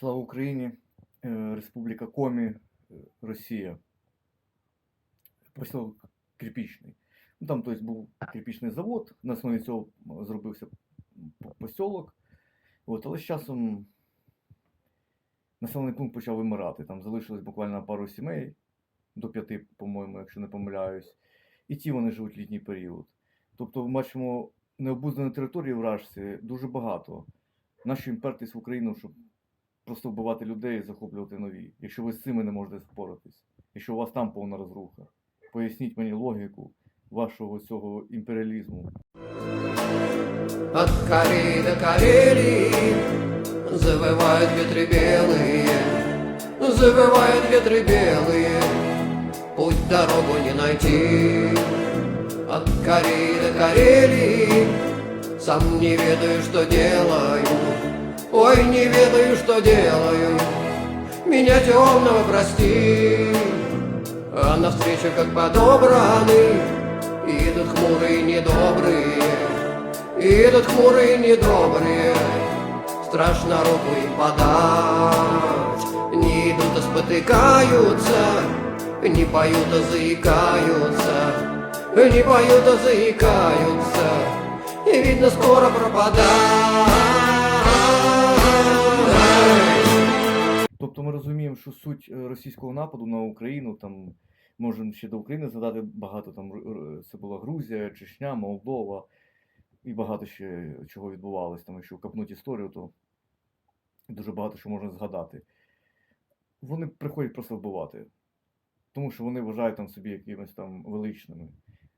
Слава Україні, Е, Республіка Комі, е, Росія. Поселок Кирпічний. Ну, там тобто, був кирпічний завод, на основі цього зробився п- поселок. От, але з часом населений пункт почав вимирати. Там залишилось буквально пару сімей, до п'яти, по-моєму, якщо не помиляюсь. І ті вони живуть літній період. Тобто, бачимо необузнаної території в Рашці дуже багато. Наші імпертись в Україну, щоб просто вбивати людей і захоплювати нові. Якщо ви з цими не можете споратись, якщо у вас там повна розруха, поясніть мені логіку вашого цього імперіалізму. От Кореи до Карелии Завывают ветры белые Завывают ветры белые Путь дорогу не найти От Кореи до Карелии Сам не ведаю, что делаю Ой, не ведаю, что делаю. Меня темного прости. А навстречу, как подобраны Идут хмурые недобрые. Идут хмурые недобрые. Страшно руку им подать. Не идут, а спотыкаются. Не поют, а заикаются. Не поют, а заикаются. И видно, скоро пропадать Тобто ми розуміємо, що суть е, російського нападу на Україну, там можемо ще до України згадати багато там це була Грузія, Чечня, Молдова і багато ще чого відбувалось. Там, якщо копнути історію, то дуже багато що можна згадати. Вони приходять просто вбивати, тому що вони вважають там собі якимись там величними.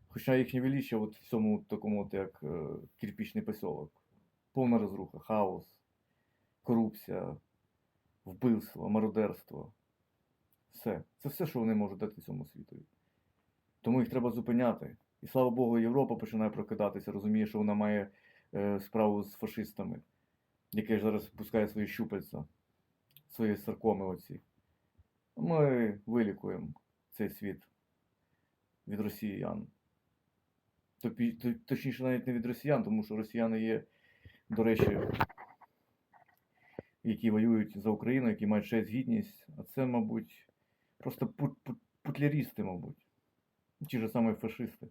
Хоча їхнє величчя от в цьому такому, от як е, кирпічний поселок. Повна розруха, хаос, корупція, вбивство, мародерство. Все. Це все, що вони можуть дати цьому світові. Тому їх треба зупиняти. І слава Богу, Європа починає прокидатися, розуміє, що вона має е, справу з фашистами, які ж зараз пускає свої щупальця, свої саркоми оці. Ми вилікуємо цей світ від росіян. Точніше, навіть не від росіян, тому що росіяни є, до речі, які воюють за Україну, які мають честь гідність. А це, мабуть, просто пут, пут, путлярісти, мабуть. Ті ж самі фашисти.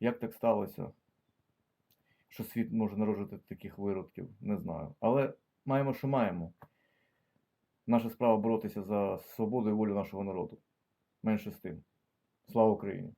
Як так сталося, що світ може народжувати таких виродків, не знаю. Але маємо, що маємо. Наша справа боротися за свободу і волю нашого народу. Менше з тим. Слава Україні!